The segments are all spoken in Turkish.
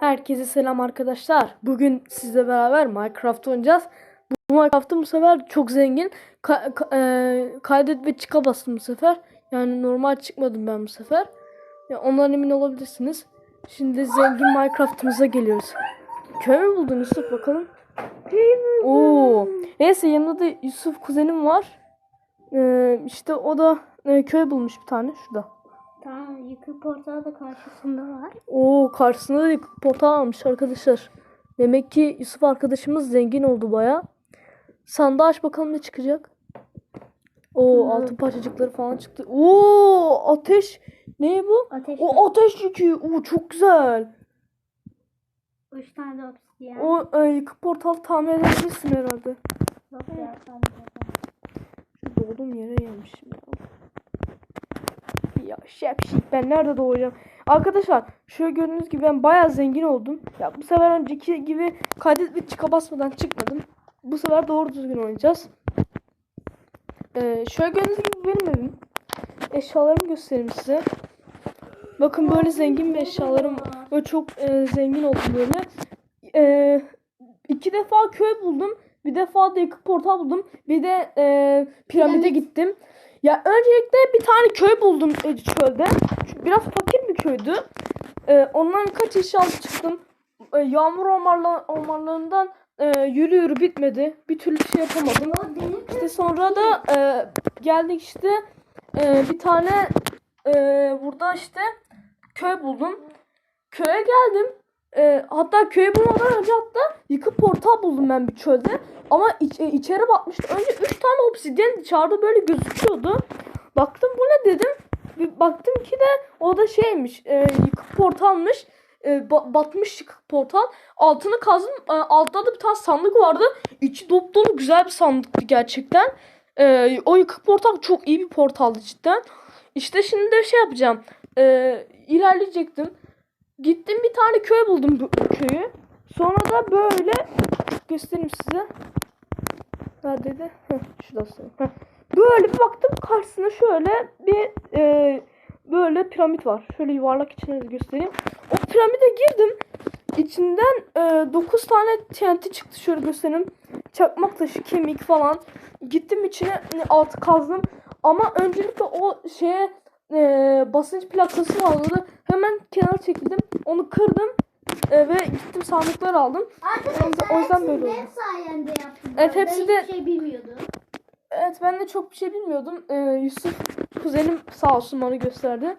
Herkese selam arkadaşlar. Bugün sizle beraber Minecraft oynayacağız. Bu Minecraft'ın bu sefer çok zengin. Ka- ka- e, kaydet ve çıka bastım bu sefer. Yani normal çıkmadım ben bu sefer. Ya ondan emin olabilirsiniz. Şimdi zengin Minecraft'ımıza geliyoruz. Köy mü buldun Yusuf bakalım? Oo. Neyse yanında da Yusuf kuzenim var. Ee, işte o da e, köy bulmuş bir tane şurada. Tamam yıkık portağı da karşısında var. Oo karşısında da yıkık portal almış arkadaşlar. Demek ki Yusuf arkadaşımız zengin oldu baya. Sandığı aç bakalım ne çıkacak. Oo Hmm. altın parçacıkları falan çıktı. Oo ateş. Ne bu? Ateş O ateş yükü. Oo çok güzel. üç tane de obsidiyen. O e, yıkık portal tamir edebilirsin herhalde. Yok ya, doğduğum yere gelmişim ya. Ya şapşik ben nerede doğacağım? Arkadaşlar şöyle gördüğünüz gibi ben bayağı zengin oldum. Ya bu sefer önceki gibi kaydet ve çıka basmadan çıkmadım. Bu sefer doğru düzgün oynayacağız. Ee, şöyle gördüğünüz gibi benim evim. Eşyalarımı göstereyim size. Bakın böyle zengin bir eşyalarım. Böyle çok e, zengin oldum böyle. E, iki defa köy buldum. Bir defa da yıkık portal buldum. Bir de e, piramide Piramit. gittim. Ya öncelikle bir tane köy buldum e, çölde. Biraz fakir bir köydü. E, ondan kaç eşya alıp çıktım. E, yağmur ormanla, ormanlarından e, yürü yürü bitmedi. Bir türlü şey yapamadım. İşte sonra da e, geldik işte e, bir tane e, burada işte köy buldum. Köye geldim. E, hatta köyü bulmadan önce hatta yıkık portal buldum ben bir çölde. Ama iç, e, içeri batmıştı. Önce 3 tane obsidyen dışarıda böyle gözüküyordu. Baktım bu ne dedim. Bir baktım ki de o da şeymiş. E, yıkık portalmış. E, ba- batmış portal. Altını kazdım. E, altta da bir tane sandık vardı. İçi dop dolu güzel bir sandıktı gerçekten. E, o yıkık portal çok iyi bir portaldı cidden. İşte şimdi de şey yapacağım. E, ilerleyecektim. Gittim bir tane köy buldum bu köyü. Sonra da böyle göstereyim size. Neredeydi? Heh, şurası. Heh. Böyle bir baktım karşısına şöyle bir e, böyle piramit var. Şöyle yuvarlak içine göstereyim. O piramide girdim. İçinden e, 9 tane TNT çıktı. Şöyle göstereyim. Çakmak taşı, kemik falan. Gittim içine altı kazdım. Ama öncelikle o şeye e, basınç plakası vardı. Hemen kenara çekildim. Onu kırdım. E, ve gittim sandıkları aldım. Arkadaşlar O yüzden böyle oldu. benim sayemde yaptım. Evet, Ben hepsi hiçbir de- şey bilmiyordum. Evet ben de çok bir şey bilmiyordum. Ee, Yusuf kuzenim sağ olsun bana gösterdi.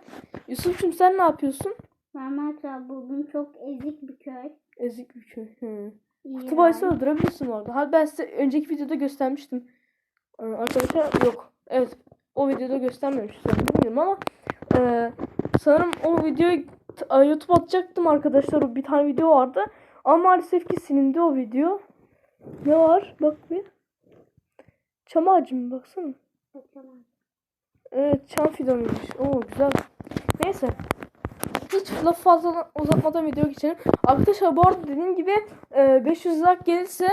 Yusuf'cum sen ne yapıyorsun? Minecraft buldum. Çok ezik bir köy. Ezik bir köy. Hı. Kutubaysa yani. öldürebilirsin orada. Hadi ben size önceki videoda göstermiştim. Ee, arkadaşlar yok. Evet o videoda göstermemiştim bilmiyorum ama e, sanırım o videoyu e, YouTube atacaktım arkadaşlar. Bir tane video vardı. Ama maalesef ki silindi o video. Ne var? Bak bir. Çam ağacı mı? Baksana. Evet çam fidanıymış. Oo güzel. Neyse. Hiç laf fazla uzatmadan video geçelim. Arkadaşlar bu arada dediğim gibi e, 500 like gelirse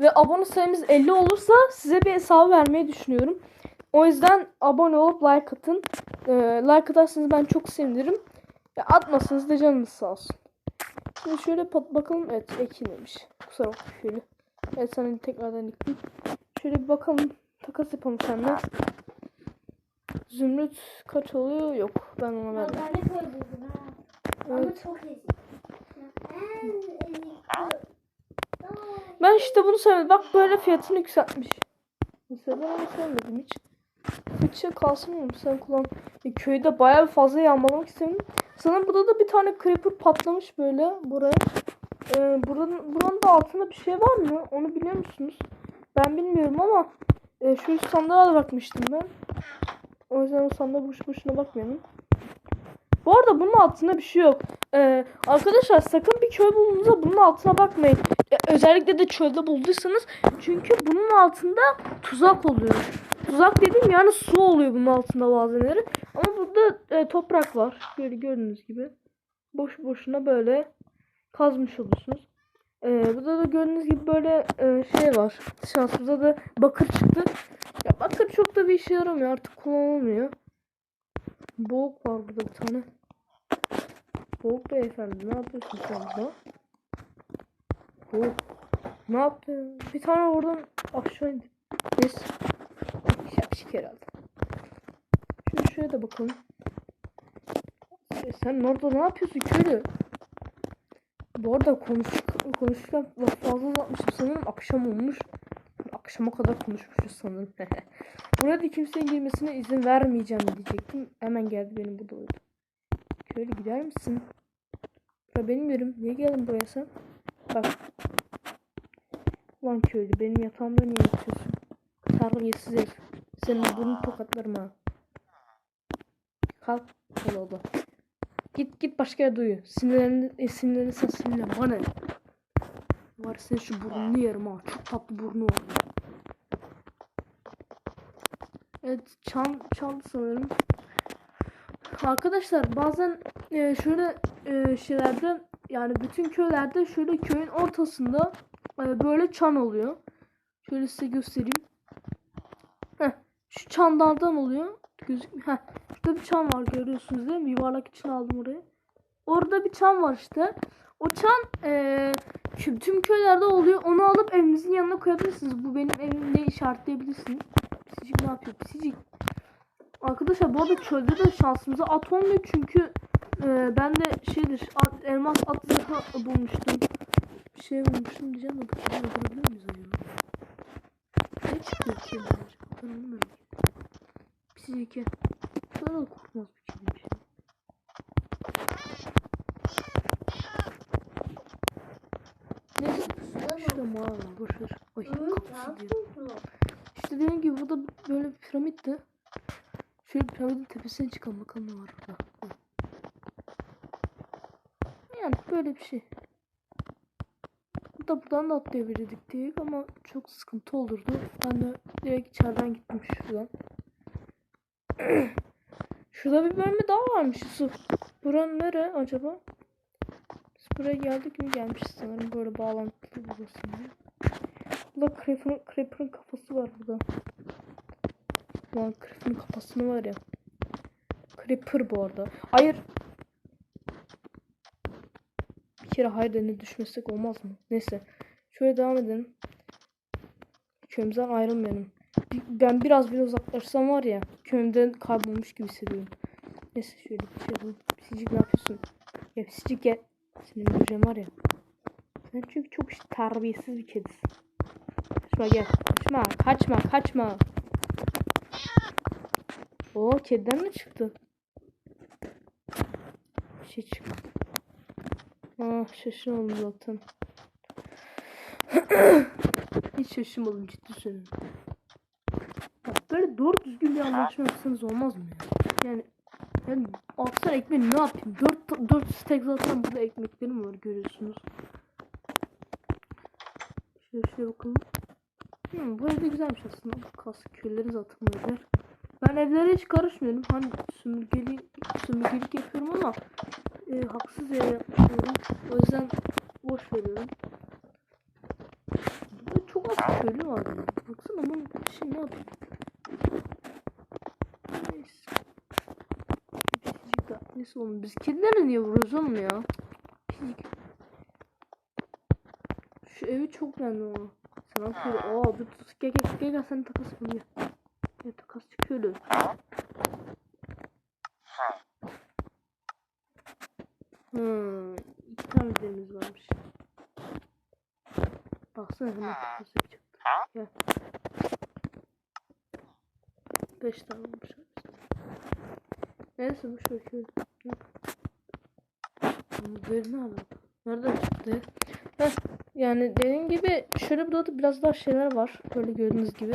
ve abone sayımız 50 olursa size bir hesabı vermeyi düşünüyorum. O yüzden abone olup like atın. E, like atarsanız ben çok sevinirim. Ya atmasanız da canınız sağ olsun. Şimdi şöyle pat bakalım. Evet ekilmemiş. Kusura bakma şöyle. Evet sana tekrardan ektim. Şöyle bir bakalım. Takas yapalım seninle. Zümrüt kaç oluyor? Yok. Ben ona Ya vermem. ben de köy buldum ha. Ama Evet. çok ezik. Ben işte bunu sevmedim. Bak böyle fiyatını yükseltmiş. Mesela ben onu sevmedim hiç. Fıçı kalsın mı? Sen kullan. E, köyde bayağı fazla yağmalamak istedim. Sanırım burada da bir tane creeper patlamış böyle buraya. Ee, buranın, buranın da altında bir şey var mı? Onu biliyor musunuz? Ben bilmiyorum ama e, şu sandığa da bakmıştım ben. O yüzden o sandığa boş boşuna bakmayalım. Bu arada bunun altında bir şey yok. Ee, arkadaşlar sakın bir köy bulduğunuzda bunun altına bakmayın. Ya, özellikle de çölde bulduysanız. Çünkü bunun altında tuzak oluyor. Tuzak dediğim yani su oluyor bunun altında bazenleri. Ama burada e, toprak var. Böyle gördüğünüz gibi. Boş boşuna böyle kazmış olursunuz. Ee, burada da gördüğünüz gibi böyle e, şey var. Şansımıza da bakır çıktı. Ya bakır çok da bir işe yaramıyor. Artık kullanılmıyor. Boğuk var burada bir tane. Soğuk beyefendi ne yapıyorsun sen burada? Soğuk. Ne yaptın? Bir tane oradan aşağı indi. Neyse. Şapşik herhalde. Şöyle şuraya da bakalım. Sen orada ne yapıyorsun köylü? Bu arada konuş konuşurken fazla uzatmışım sanırım akşam olmuş. Akşama kadar konuşmuşuz sanırım. Buraya da kimsenin girmesine izin vermeyeceğim diyecektim. Hemen geldi benim burada oydu. Köylü gider misin? Bura benim yerim. Niye geldin buraya sen? Bak. Ulan köylü benim yatağımda niye yatıyorsun? Terbiyesiz herif. Senin burnunu tokatlarım ha. Kalk. Kal oldu. Git git başka yerde uyu. Sinirlerini, e, sen sinirlen. Bana ne? Var senin şu burnunu yerim ha. Çok tatlı burnu var. Evet çan çaldı sanırım. Arkadaşlar bazen e, şöyle e, şeylerde yani bütün köylerde şöyle köyün ortasında e, böyle çan oluyor. Şöyle size göstereyim. Şu çanlardan oluyor. Gözük Heh, şurada bir çan var görüyorsunuz değil mi? Yuvarlak için aldım orayı. Orada bir çan var işte. O çan e, kö- tüm köylerde oluyor. Onu alıp evinizin yanına koyabilirsiniz. Bu benim evim diye işaretleyebilirsiniz. Pisicik ne yapıyor? Pisicik. Arkadaşlar bu arada çölde de şansımıza at olmuyor çünkü e, ben de şeydir elmas at zırhı bulmuştum. Bir şey bulmuştum diyeceğim de bakayım öldürebilir miyiz 2. Sonra korkmaz bir şey. Neyse mağara boşver. Ay kapısı. İşte dediğim gibi burada böyle bir piramitti. Şöyle piramidin tepesine çıkalım bakalım ne var burada. Yani böyle bir şey. Burada buradan da atlayabilirdik ama çok sıkıntı olurdu. Ben de direkt içeriden gittim şuradan. Şurada bir bölme daha varmış Yusuf. Buranın nere acaba? Biz buraya geldik mi gelmişiz sanırım böyle bağlantılı burası. Burada Creeper'ın Creeper'ın kafası var burada. Lan Creeper'ın kafasını var ya. Creeper bu arada. Hayır. Bir kere hayır denir düşmesek olmaz mı? Neyse. Şöyle devam edelim. Köyümüzden ayrılmayalım. Ben biraz bile uzaklaşsam var ya köyümden kaybolmuş gibi hissediyorum. Neyse şöyle bir şey yapalım. Pisicik ne yapıyorsun? Ya pisicik gel. Senin göreceğim var ya. Sen çünkü çok terbiyesiz bir kedisin. Kaçma gel. Kaçma. Kaçma. Kaçma. Oo kediden mi çıktı? Bir şey çıktı. Ah şaşırmadım zaten. Hiç şaşırmadım ciddi söylüyorum. Böyle doğru düzgün bir anlaşma yapsanız olmaz mı ya? Yani yani alsana ekmeği ne yapayım? 4 4 stek zaten burada ekmeklerim var görüyorsunuz. Şöyle şöyle bakalım. Hmm, bu evde güzelmiş aslında. Kas külleri zaten böyle. Ben evlere hiç karışmıyorum. Hani sömürgeli, sömürgelik yapıyorum ama e, haksız yere yapmıyorum. O yüzden boş veriyorum. Burada çok az köylü var. ya. Baksana bunun şey ne yapıyor? Neyse. Pisicik de- Neyse oğlum biz kedilere niye vuruyoruz oğlum ya? Şu evi çok beğendim ama. Sana şöyle aa dur dur gel gel gel gel sen takas gel. Gel takas çıkıyordu. Hmm, iki tane demiz varmış. Baksana hemen takas yapacaktık. Gel. Beş tane olmuş. Neyse bu şöyle ne abi? Nereden çıktı? Heh, yani dediğim gibi şöyle burada da biraz daha şeyler var. Böyle gördüğünüz gibi.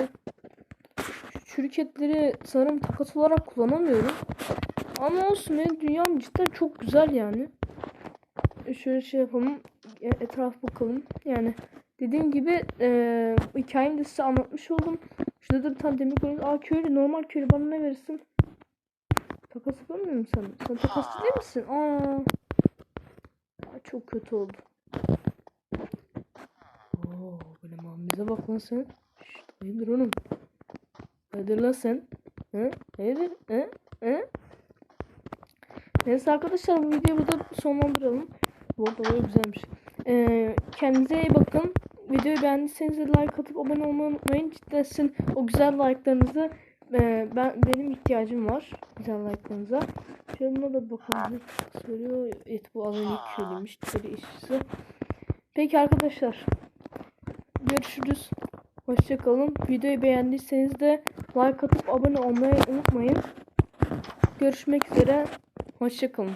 Şu çürük etleri sanırım takas olarak kullanamıyorum. Ama olsun benim dünyam cidden çok güzel yani. E, Şöyle şey yapalım. E, Etraf bakalım. Yani dediğim gibi e, hikayemi de size anlatmış oldum. Şurada da bir tane demir koyun. Aa köylü normal köylü bana ne verirsin? Takas yapamıyor musun sen? Sen takasçı değil misin? Aa. Çok kötü oldu. Oo, böyle muhabbete bak lan sen. Şşt, hayırdır oğlum? Hayırdır lan sen? He? Hayırdır? He? He? Neyse arkadaşlar bu videoyu burada sonlandıralım. Bu arada böyle güzelmiş. Ee, kendinize iyi bakın. Videoyu beğendiyseniz like atıp abone olmayı unutmayın. Cidden sizin o güzel like'larınızı e, ben benim ihtiyacım var. Güzel like'larınıza. Şöyle buna da bakalım. Söylüyor? Evet bu az önceki söylemiş. Böyle işçisi. Peki arkadaşlar. Görüşürüz. Hoşçakalın. Videoyu beğendiyseniz de like atıp abone olmayı unutmayın. Görüşmek üzere. Hoşçakalın.